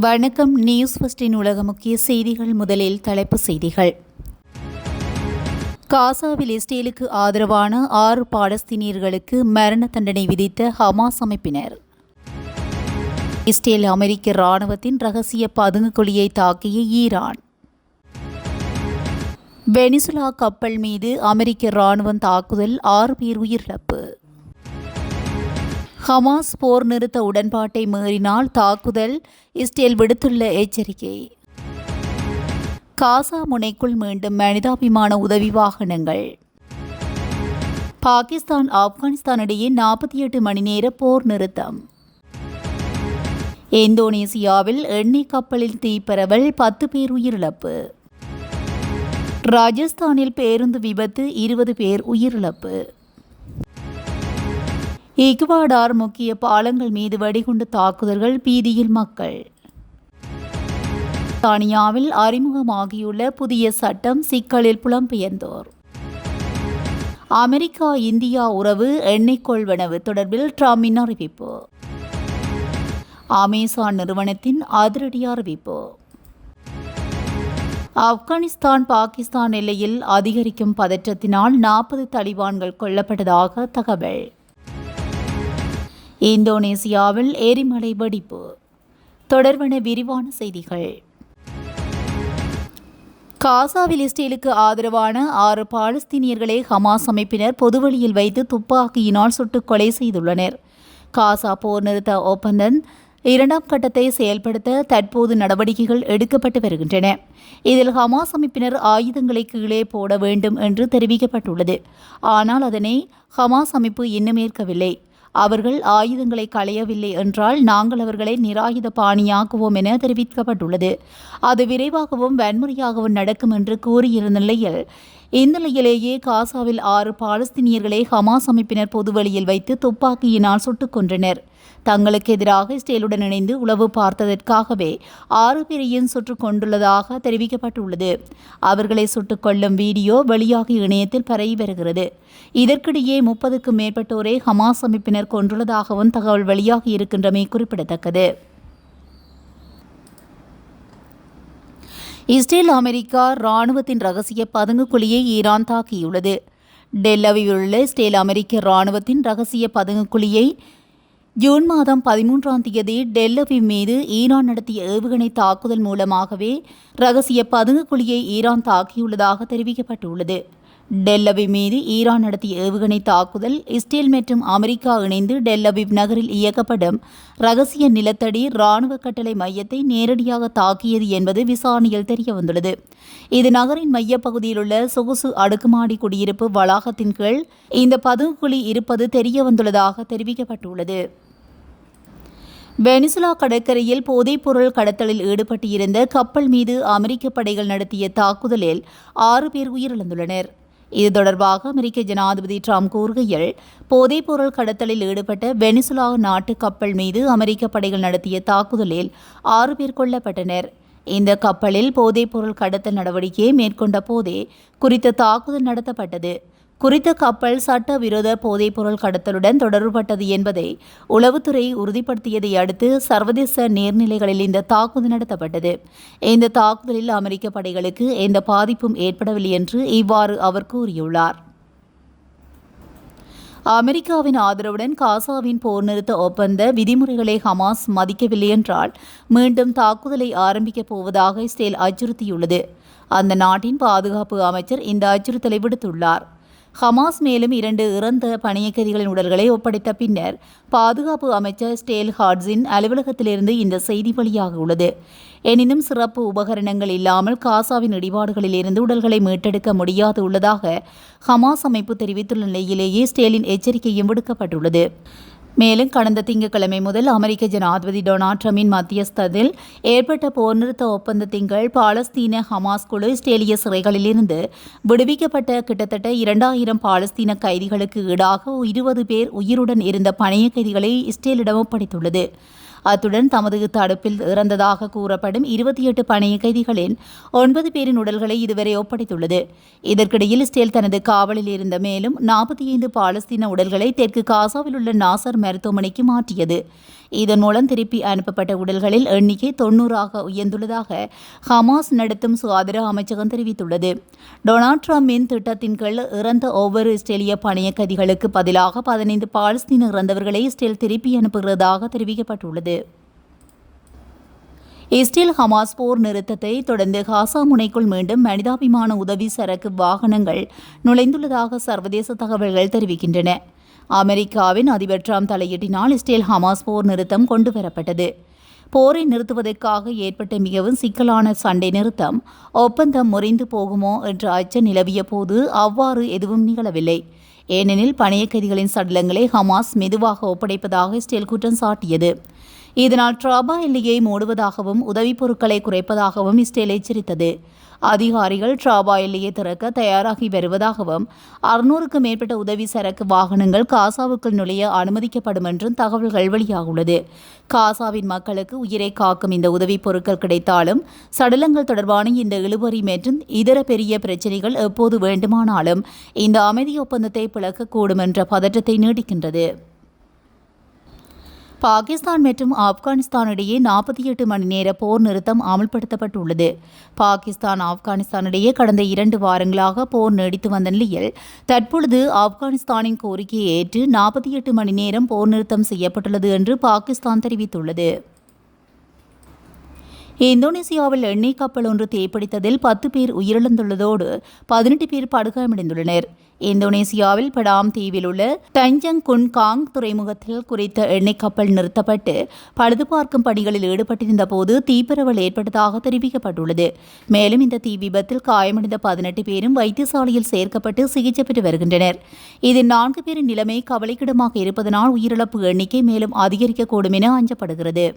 வணக்கம். நியூஸ் ஃபஸ்டின் உலக முக்கிய செய்திகள். முதலில் தலைப்பு செய்திகள். காசாவில் இஸ்ரேலுக்கு ஆதரவான ஆறு பாலஸ்தீனியர்களுக்கு மரண தண்டனை விதித்த ஹமாஸ் அமைப்பினர். இஸ்ரேல் அமெரிக்க இராணுவத்தின் ரகசிய பதுங்குகுழியை தாக்கிய ஈரான். வெனிசுலா கப்பல் மீது அமெரிக்க இராணுவம் தாக்குதல் ஆறு பேர் உயிரிழப்பு. ஹமாஸ் போர் நிறுத்த உடன்பாட்டை மீறினால் தாக்குதல் இஸ்ரேல் விடுத்துள்ள எச்சரிக்கை. காசா முனைக்குள் மீண்டும் மனிதாபிமான உதவி வாகனங்கள். பாகிஸ்தான் ஆப்கானிஸ்தான் இடையே நாற்பத்தி எட்டு மணி நேர போர் நிறுத்தம். இந்தோனேசியாவில் எண்ணெய் கப்பலில் தீப்பரவல் பத்து பேர் உயிரிழப்பு. ராஜஸ்தானில் பேருந்து விபத்து இருபது பேர் உயிரிழப்பு. ஈக்வாடார் முக்கிய பாலங்கள் மீது வெடிகுண்டு தாக்குதல்கள் பீதியில் மக்கள். தானியாவில் அறிமுகமாகியுள்ள புதிய சட்டம் சிக்கலில் புலம்பெயர்ந்தோர். அமெரிக்கா இந்தியா உறவு எண்ணெய் கொள்வனவு தொடர்பில் ட்ரம்பின் அறிவிப்பு. அமேசான் நிறுவனத்தின் அதிரடி அறிவிப்பு. ஆப்கானிஸ்தான் பாகிஸ்தான் எல்லையில் அதிகரிக்கும் பதற்றத்தினால் நாற்பது தலிபான்கள் கொல்லப்பட்டதாக தகவல். இந்தோனேசியாவில் எரிமலை வெடிப்பு. தொடர்பான விரிவான செய்திகள். காசாவில் இஸ்ரேலுக்கு ஆதரவான ஆறு பாலஸ்தீனியர்களை ஹமாஸ் அமைப்பினர் பொதுவெளியில் வைத்து துப்பாக்கியினால் சுட்டுக் கொலை செய்துள்ளனர். காசா போர் நிறுத்த ஒப்பந்தம் இரண்டாம் கட்டத்தை செயல்படுத்த தற்போது நடவடிக்கைகள் எடுக்கப்பட்டு வருகின்றன. இதில் ஹமாஸ் அமைப்பினர் ஆயுதங்களை கீழே போட வேண்டும் என்று தெரிவிக்கப்பட்டுள்ளது. ஆனால் அதனை ஹமாஸ் அமைப்பு இன்னும் ஏற்கவில்லை. அவர்கள் ஆயுதங்களை களையவில்லை என்றால் நாங்கள் அவர்களை நிராயுத பாணியாக்குவோம் என தெரிவிக்கப்பட்டுள்ளது. அது விரைவாகவும் வன்முறையாகவும் நடக்கும் என்று கூறியிருந்த நிலையில் இந்நிலையிலேயே காசாவில் ஆறு பாலஸ்தீனியர்களை ஹமாஸ் அமைப்பினர் பொதுவழியில் வைத்து துப்பாக்கியினால் சுட்டுக் கொன்றனர். தங்களுக்கு எதிராக இஸ்ரேலுடன் இணைந்து உளவு பார்த்ததற்காகவே ஆறு பேரையும் சுட்டுக் கொண்டுள்ளதாக தெரிவிக்கப்பட்டுள்ளது. அவர்களை சுட்டுக் கொள்ளும் வீடியோ வெளியாகி இணையத்தில் பரவி வருகிறது. இதற்கிடையே முப்பதுக்கும் மேற்பட்டோரை ஹமாஸ் அமைப்பினர் கொண்டுள்ளதாகவும் தகவல் வெளியாகி இருக்கின்றமை குறிப்பிடத்தக்கது. இஸ்ரேல் அமெரிக்கா ராணுவத்தின் ரகசிய பதுங்குக்குழியை ஈரான் தாக்கியுள்ளது. டெல்லவியில் உள்ள இஸ்ரேல் அமெரிக்க ராணுவத்தின் ரகசிய பதுங்குக்குழியை ஜூன் மாதம் பதிமூன்றாம் தேதி டெல்லவி மீது ஈரான் நடத்திய ஏவுகணை தாக்குதல் மூலமாகவே ரகசிய பதுங்குக்குழியை ஈரான் தாக்கியுள்ளதாக தெரிவிக்கப்பட்டுள்ளது. டெல்லவி மீது ஈரான் நடத்திய ஏவுகணை தாக்குதல் இஸ்ரேல் மற்றும் அமெரிக்கா இணைந்து டெல்லவிவ் நகரில் இயக்கப்படும் ரகசிய நிலத்தடி ராணுவ கட்டளை மையத்தை நேரடியாக தாக்கியது என்பது விசாரணையில் தெரியவந்துள்ளது. இது நகரின் மையப்பகுதியில் உள்ள சொகுசு அடுக்குமாடி குடியிருப்பு வளாகத்தின் கீழ் இந்த பதுங்குக்குழி இருப்பது தெரியவந்துள்ளதாக தெரிவிக்கப்பட்டுள்ளது. வெனிசுலா கடற்கரையில் போதைப்பொருள் கடத்தலில் ஈடுபட்டிருந்த கப்பல் மீது அமெரிக்க படைகள் நடத்திய தாக்குதலில் ஆறு பேர் உயிரிழந்துள்ளனர். இது தொடர்பாக அமெரிக்க ஜனாதிபதி ட்ரம்ப் கூறுகையில் போதைப்பொருள் கடத்தலில் ஈடுபட்ட வெனிசுலா நாட்டு கப்பல் மீது அமெரிக்க படைகள் நடத்திய தாக்குதலில் ஆறு பேர் கொல்லப்பட்டனர். இந்த கப்பலில் போதைப்பொருள் கடத்தல் நடவடிக்கையை மேற்கொண்ட போதே குறித்த தாக்குதல் நடத்தப்பட்டது. குறித்த கப்பல் சட்டவிரோத போதைப்பொருள் கடத்தலுடன் தொடர்புபட்டது என்பதை உளவுத்துறை உறுதிப்படுத்தியதை அடுத்து சர்வதேச நீர்நிலைகளில் இந்த தாக்குதல் நடத்தப்பட்டது. இந்த தாக்குதலில் அமெரிக்க படைகளுக்கு எந்த பாதிப்பும் ஏற்படவில்லை என்று இவ்வாறு அவர் கூறியுள்ளார். அமெரிக்காவின் ஆதரவுடன் காசாவின் போர் நிறுத்த ஒப்பந்த விதிமுறைகளை ஹமாஸ் மதிக்கவில்லை என்றால் மீண்டும் தாக்குதலை ஆரம்பிக்கப் போவதாக இஸ்ரேல் அச்சுறுத்தியுள்ளது. அந்த நாட்டின் பாதுகாப்பு அமைச்சர் இந்த அச்சுறுத்தலை விடுத்துள்ளார். ஹமாஸ் மேலும் இரண்டு இறந்த பணியக்கதிகளின் உடல்களை ஒப்படைத்த பின்னர் பாதுகாப்பு அமைச்சர் ஸ்டேல் ஹாட்ஸின் அலுவலகத்திலிருந்து இந்த செய்தி வெளியாக உள்ளது. எனினும் சிறப்பு உபகரணங்கள் இல்லாமல் காசாவின் இடிபாடுகளில் இருந்து உடல்களை மீட்டெடுக்க முடியாது உள்ளதாக ஹமாஸ் அமைப்பு தெரிவித்துள்ள நிலையிலேயே ஸ்டேலின் எச்சரிக்கையும் விடுக்கப்பட்டுள்ளது. மேலும் கடந்த திங்கட்கிழமை முதல் அமெரிக்க ஜனாதிபதி டொனால்ட் ட்ரம்பின் மத்தியஸ்தத்தில் ஏற்பட்ட போர் நிறுத்த ஒப்பந்தத்தின் பாலஸ்தீன ஹமாஸ் குழு இஸ்ரேலிய சிறைகளிலிருந்து விடுவிக்கப்பட்ட கிட்டத்தட்ட இரண்டாயிரம் பாலஸ்தீன கைதிகளுக்கு ஈடாக இருபது பேர் உயிருடன் இருந்த பணைய கைதிகளை இஸ்ரேலிடம் ஒப்படைத்துள்ளது அத்துடன் தமது தடுப்பில் இறந்ததாக கூறப்படும் இருபத்தி எட்டு பணைய கைதிகளின் ஒன்பது பேரின் உடல்களை இதுவரை ஒப்படைத்துள்ளது. இதற்கிடையில் இஸ்ரேல் தனது காவலில் இருந்த மேலும் நாற்பத்தி ஐந்து பாலஸ்தீன உடல்களை தெற்கு காசாவில் உள்ள நாசர் மருத்துவமனைக்கு மாற்றியது. இதன் மூலம் திருப்பி அனுப்பப்பட்ட உடல்களில் எண்ணிக்கை தொன்னூறாக உயர்ந்துள்ளதாக ஹமாஸ் நடத்தும் சுகாதார அமைச்சகம் தெரிவித்துள்ளது. டொனால்ட் ட்ரம்பின் திட்டத்தின் கீழ் இறந்த ஒவ்வொரு இஸ்ரேலிய பணைய கைதிகளுக்கு பதிலாக பதினைந்து பாலஸ்தீன இறந்தவர்களை இஸ்ரேல் திருப்பி அனுப்புகிறதாக தெரிவிக்கப்பட்டுள்ளது. இஸ்ரேல் ஹமாஸ் போர் நிறுத்தத்தை தொடர்ந்து காசா முனைக்குள் மீண்டும் மனிதாபிமான உதவி சரக்கு வாகனங்கள் நுழைந்துள்ளதாக சர்வதேச தகவல்கள் தெரிவிக்கின்றன. அமெரிக்காவின் அதிபர் ட்ரம்ப் தலையீட்டினால் இஸ்ரேல் ஹமாஸ் போர் நிறுத்தம் கொண்டுவரப்பட்டது. போரை நிறுத்துவதற்காக ஏற்பட்ட மிகவும் சிக்கலான சண்டை நிறுத்தம் ஒப்பந்தம் முறிந்து போகுமோ என்ற அச்சம் நிலவிய போது அவ்வாறு எதுவும் நிகழவில்லை. ஏனெனில் பணைய கைதிகளின் சடலங்களை ஹமாஸ் மெதுவாக ஒப்படைப்பதாக இஸ்ரேல் குற்றம் சாட்டியது. இதனால் ட்ராபா எல்லையை மூடுவதாகவும் உதவிப் பொருட்களை குறைப்பதாகவும் இஸ்ரேல் எச்சரித்தது. அதிகாரிகள் ட்ராபா எல்லையை திறக்க தயாராகி வருவதாகவும் அறுநூறுக்கும் மேற்பட்ட உதவி சரக்கு வாகனங்கள் காசாவுக்குள் நுழைய அனுமதிக்கப்படும் என்றும் தகவல்கள் வெளியாகுள்ளது. காசாவின் மக்களுக்கு உயிரை காக்கும் இந்த உதவிப் பொருட்கள் கிடைத்தாலும் சடலங்கள் தொடர்பான இந்த இழுபறி மற்றும் இதர பெரிய பிரச்சினைகள் எப்போது வேண்டுமானாலும் இந்த அமைதி ஒப்பந்தத்தை பிளக்கக்கூடும் என்ற பதற்றத்தை நீடிக்கின்றது. பாகிஸ்தான் மற்றும் ஆப்கானிஸ்தான் இடையே நாற்பத்தி எட்டு மணி நேர போர் நிறுத்தம் அமல்படுத்தப்பட்டுள்ளது. பாகிஸ்தான் ஆப்கானிஸ்தான் இடையே கடந்த இரண்டு வாரங்களாக போர் நீடித்து வந்த நிலையில் தற்பொழுது ஆப்கானிஸ்தானின் கோரிக்கையை ஏற்று நாற்பத்தி எட்டு மணி நேரம் போர் நிறுத்தம் செய்யப்பட்டுள்ளது என்று பாகிஸ்தான் தெரிவித்துள்ளது. இந்தோனேசியாவில் எண்ணெய் கப்பல் ஒன்று தீப்பிடித்ததில் பத்து பேர் உயிரிழந்துள்ளதோடு பதினெட்டு பேர் படுகாயமடைந்துள்ளனர். இந்தோனேசியாவில் படாம் தீவில் உள்ள டஞ்சங் குன்காங் துறைமுகத்தில் குறித்த எண்ணெய் கப்பல் நிறுத்தப்பட்டு பழுது பார்க்கும் பணிகளில் ஈடுபட்டிருந்த போது தீப்பரவல் ஏற்பட்டதாக தெரிவிக்கப்பட்டுள்ளது. மேலும் இந்த தீ விபத்தில் காயமடைந்த பதினெட்டு பேரும் வைத்தியசாலையில் சேர்க்கப்பட்டு சிகிச்சை பெற்று வருகின்றனர். இதில் நான்கு பேரின் நிலைமை கவலைக்கிடமாக இருப்பதனால் உயிரிழப்பு எண்ணிக்கை மேலும் அதிகரிக்கக்கூடும் என அஞ்சப்படுகிறது.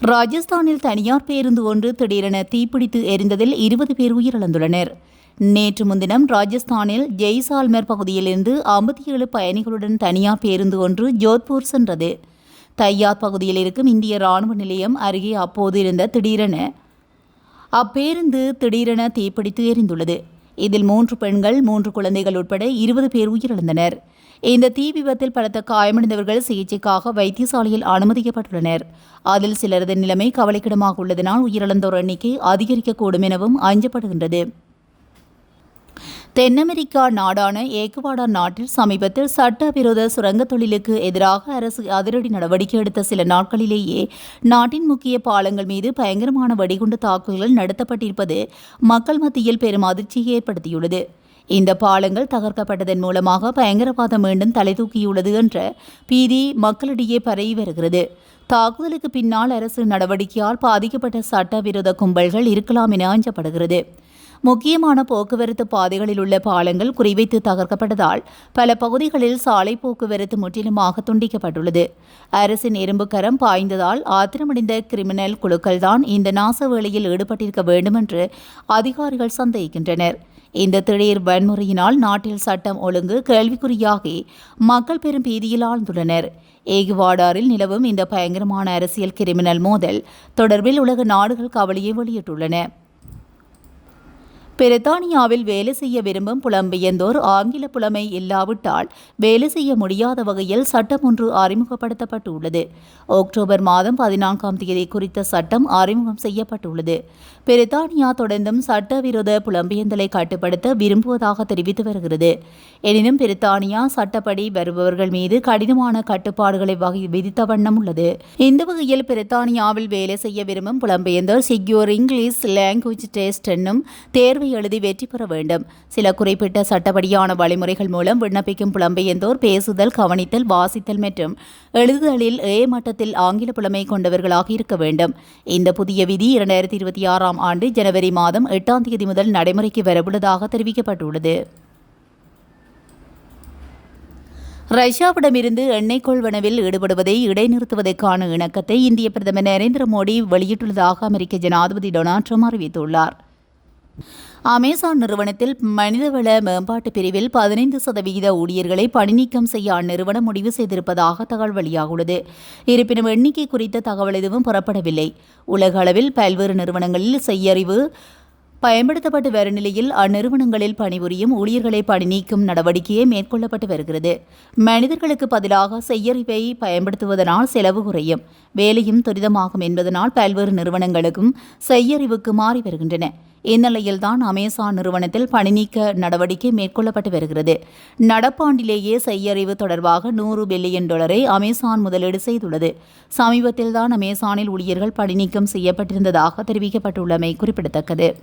ராஜஸ்தானில் தனியார் பேருந்து ஒன்று திடீரென தீப்பிடித்து எரிந்ததில் இருபது பேர் உயிரிழந்துள்ளனர். நேற்று முன்தினம் ராஜஸ்தானில் ஜெய்சால்மர் பகுதியிலிருந்து ஐம்பத்தி ஏழு பயணிகளுடன் தனியார் பேருந்து ஒன்று ஜோத்பூர் சென்றது. தையாத் பகுதியில் இருக்கும் இந்திய ராணுவ நிலையம் அருகே அப்போது இருந்த திடீரென அப்பேருந்து திடீரென தீப்பிடித்து எரிந்துள்ளது. இதில் மூன்று பெண்கள் மூன்று குழந்தைகள் உட்பட இருபது பேர் உயிரிழந்தனர். இந்த தீ விபத்தில் பலத்த காயமடைந்தவர்கள் சிகிச்சைக்காக வைத்தியசாலையில் அனுமதிக்கப்பட்டுள்ளனர். அதில் சிலரது நிலைமை கவலைக்கிடமாக உள்ளதனால் உயிரிழந்தோர் எண்ணிக்கை அதிகரிக்கக்கூடும் எனவும் அஞ்சப்படுகின்றது. தென் அமெரிக்கா நாடான ஏக்குவாடா நாட்டில் சமீபத்தில் சட்டவிரோத சுரங்கத் தொழிலுக்கு எதிராக அரசு அதிரடி நடவடிக்கை எடுத்த சில நாட்களிலேயே நாட்டின் முக்கிய பாலங்கள் மீது பயங்கரமான வெடிகுண்டு தாக்குதல்கள் நடத்தப்பட்டிருப்பது மக்கள் மத்தியில் பெரும் அதிர்ச்சியை ஏற்படுத்தியுள்ளது. இந்த பாலங்கள் தகர்க்கப்பட்டதன் மூலமாக பயங்கரவாதம் மீண்டும் தலை தூக்கியுள்ளது என்ற பீதி மக்களிடையே பரவி வருகிறது. தாக்குதலுக்கு பின்னால் அரசு நடவடிக்கையால் பாதிக்கப்பட்ட சட்டவிரோத கும்பல்கள் இருக்கலாம் என அஞ்சப்படுகிறது. முக்கியமான போக்குவரத்து பாதைகளில் உள்ள பாலங்கள் குறிவைத்து தகர்க்கப்பட்டதால் பல பகுதிகளில் சாலை போக்குவரத்து முற்றிலுமாக துண்டிக்கப்பட்டுள்ளது. அரசின் இரும்பு கரம் பாய்ந்ததால் ஆத்திரமடைந்த கிரிமினல் குழுக்கள்தான் இந்த நாச வேளையில் ஈடுபட்டிருக்க வேண்டும் என்று அதிகாரிகள் சந்தேகிக்கின்றனர். இந்த திடீர் வன்முறையினால் நாட்டில் சட்டம் ஒழுங்கு கேள்விக்குறியாகி மக்கள் பெரும் பீதியில் ஆழ்ந்துள்ளனர். ஏகுவாடாரில் நிலவும் இந்த பயங்கரமான அரசியல் கிரிமினல் மோதல் தொடர்பில் உலக நாடுகள் கவலையை வெளியிட்டுள்ளன. பிரித்தானியாவில் வேலை செய்ய விரும்பும் புலம்பெயர்ந்தோர் ஆங்கில புலமை இல்லாவிட்டால் வேலை செய்ய முடியாத வகையில் சட்டம் ஒன்று அறிமுகப்படுத்தப்பட்டுள்ளது. அக்டோபர் மாதம் பதினான்காம் தேதி குறித்த சட்டம் அறிமுகம் செய்யப்பட்டுள்ளது. பிரித்தானியா தொடர்ந்தும் சட்டவிரோத புலம்பெயர்ந்தலை கட்டுப்படுத்த விரும்புவதாக தெரிவித்து வருகிறது. எனினும் பிரித்தானியா சட்டப்படி வருபவர்கள் மீது கடினமான கட்டுப்பாடுகளை வகை விதித்த வண்ணம் உள்ளது. இந்த வகையில் பிரித்தானியாவில் வேலை செய்ய விரும்பும் புலம்பெயர்ந்தோர் சிக்யூர் இங்கிலீஷ் லாங்குவேஜ் டெஸ்ட் என்னும் தேர்வை எழுதி வெற்றி பெற வேண்டும். சில குறிப்பிட்ட சட்டப்படியான வழிமுறைகள் மூலம் விண்ணப்பிக்கும் புலம்பெயர்ந்தோர் பேசுதல் கவனித்தல் வாசித்தல் மற்றும் எழுதுதலில் ஏ மட்டத்தில் ஆங்கில புலமை கொண்டவர்களாக இருக்க வேண்டும். இந்த புதிய விதி இரண்டாயிரத்தி இருபத்தி ஆறாம் ஆண்டு ஜனவரி மாதம் எட்டாம் தேதி முதல் நடைமுறைக்கு வரவுள்ளதாக தெரிவிக்கப்பட்டுள்ளது. ரஷ்யாவிடமிருந்து எண்ணெய் கொள்வனவில் ஈடுபடுவதை இடைநிறுத்துவதற்கான இணக்கத்தை இந்திய பிரதமர் நரேந்திர மோடி வெளியிட்டுள்ளதாக அமெரிக்க ஜனாதிபதி டொனால்ட் ட்ரம்ப் அறிவித்துள்ளார். அமேசான் நிறுவனத்தில் மனிதவள மேம்பாட்டு பிரிவில் பதினைந்து சதவிகித ஊழியர்களை பணிநீக்கம் செய்ய அந்நிறுவனம் முடிவு செய்திருப்பதாக தகவல் வெளியாகுள்ளது. இருப்பினும் எண்ணிக்கை குறித்த தகவல் எதுவும் புறப்படவில்லை. உலக அளவில் பல்வேறு நிறுவனங்களில் செய்யறிவு பயன்படுத்தப்பட்டு வரும் நிலையில் அந்நிறுவனங்களில் பணிபுரியும் ஊழியர்களை பணி நீக்கும் நடவடிக்கையே மேற்கொள்ளப்பட்டு வருகிறது. மனிதர்களுக்கு பதிலாக செய்யறிவை பயன்படுத்துவதனால் செலவு குறையும். வேலையும் துரிதமாகும் என்பதனால் பல்வேறு நிறுவனங்களுக்கும் செய்யறிவுக்கு மாறி வருகின்றன. இந்நிலையில்தான் அமேசான் நிறுவனத்தில் பணிநீக்க நடவடிக்கை மேற்கொள்ளப்பட்டு வருகிறது. நடப்பாண்டிலேயே செய்யறிவு தொடர்பாக நூறு பில்லியன் டாலரை அமேசான் முதலீடு செய்துள்ளது. சமீபத்தில்தான் அமேசானில் ஊழியர்கள் பணிநீக்கம் செய்யப்பட்டிருந்ததாக தெரிவிக்கப்பட்டுள்ளமை குறிப்பிடத்தக்கது.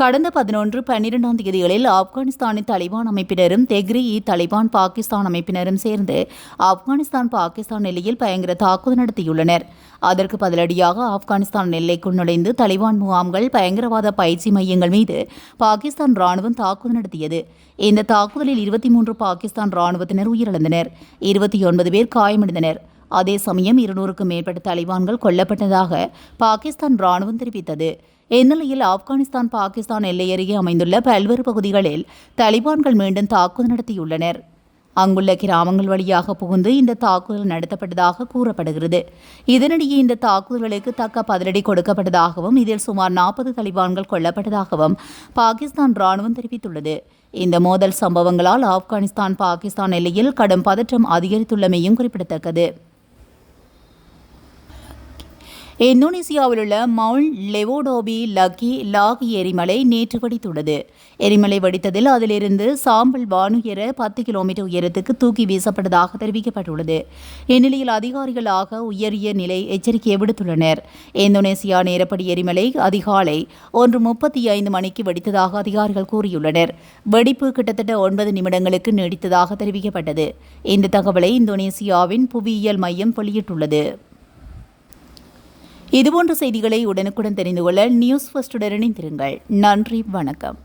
கடந்த பதினொன்று பன்னிரெண்டாம் தேதிகளில் ஆப்கானிஸ்தானின் தலிபான் அமைப்பினரும் தெக்ரி இ தலிபான் பாகிஸ்தான் அமைப்பினரும் சேர்ந்து ஆப்கானிஸ்தான் பாகிஸ்தான் எல்லையில் பயங்கர தாக்குதல் நடத்தியுள்ளனர். அதற்கு பதிலடியாக ஆப்கானிஸ்தான் எல்லைக்குள் நுழைந்து தலிபான் முகாம்கள் பயங்கரவாத பயிற்சி மையங்கள் மீது பாகிஸ்தான் ராணுவம் தாக்குதல் நடத்தியது. இந்த தாக்குதலில் இருபத்தி மூன்று பாகிஸ்தான் ராணுவத்தினர் உயிரிழந்தனர். இருபத்தி ஒன்பது பேர் காயமடைந்தனர். அதே சமயம் இருநூறுக்கும் மேற்பட்ட தலிபான்கள் கொல்லப்பட்டதாக பாகிஸ்தான் ராணுவம் தெரிவித்தது. இந்நிலையில் ஆப்கானிஸ்தான் பாகிஸ்தான் எல்லையருகே அமைந்துள்ள பல்வேறு பகுதிகளில் தலிபான்கள் மீண்டும் தாக்குதல் நடத்தியுள்ளனர். அங்குள்ள கிராமங்கள் வழியாக புகுந்து இந்த தாக்குதல் நடத்தப்பட்டதாக கூறப்படுகிறது. இதனிடையே இந்த தாக்குதல்களுக்கு தக்க பதிலடி கொடுக்கப்பட்டதாகவும் இதில் சுமார் நாற்பது தலிபான்கள் கொல்லப்பட்டதாகவும் பாகிஸ்தான் ராணுவம் தெரிவித்துள்ளது. இந்த மோதல் சம்பவங்களால் ஆப்கானிஸ்தான் பாகிஸ்தான் எல்லையில் கடும் பதற்றம் அதிகரித்துள்ளமையும் குறிப்பிடத்தக்கது. இந்தோனேசியாவில் உள்ள மவுண்ட் லெவோடோபி லக்கி லாகி எரிமலை நேற்று வெடித்துள்ளது. எரிமலை வெடித்ததில் அதிலிருந்து சாம்பல் வானுயர பத்து கிலோமீட்டர் உயரத்துக்கு தூக்கி வீசப்பட்டதாக தெரிவிக்கப்பட்டுள்ளது. இந்நிலையில் அதிகாரிகளாக உயரிய நிலை எச்சரிக்கை விடுத்துள்ளனர். இந்தோனேசியா நேரப்படி எரிமலை அதிகாலை ஒன்று முப்பத்தி ஐந்து மணிக்கு வெடித்ததாக அதிகாரிகள் கூறியுள்ளனர். வெடிப்பு கிட்டத்தட்ட ஒன்பது நிமிடங்களுக்கு நீடித்ததாக தெரிவிக்கப்பட்டது. இந்த தகவலை இந்தோனேசியாவின் புவியியல் மையம் வெளியிட்டுள்ளது. இதுபோன்ற செய்திகளை உடனுக்குடன் தெரிந்து கொள்ள நியூஸ் ஃபர்ஸ்டுடன் இணைந்திருங்கள். நன்றி வணக்கம்.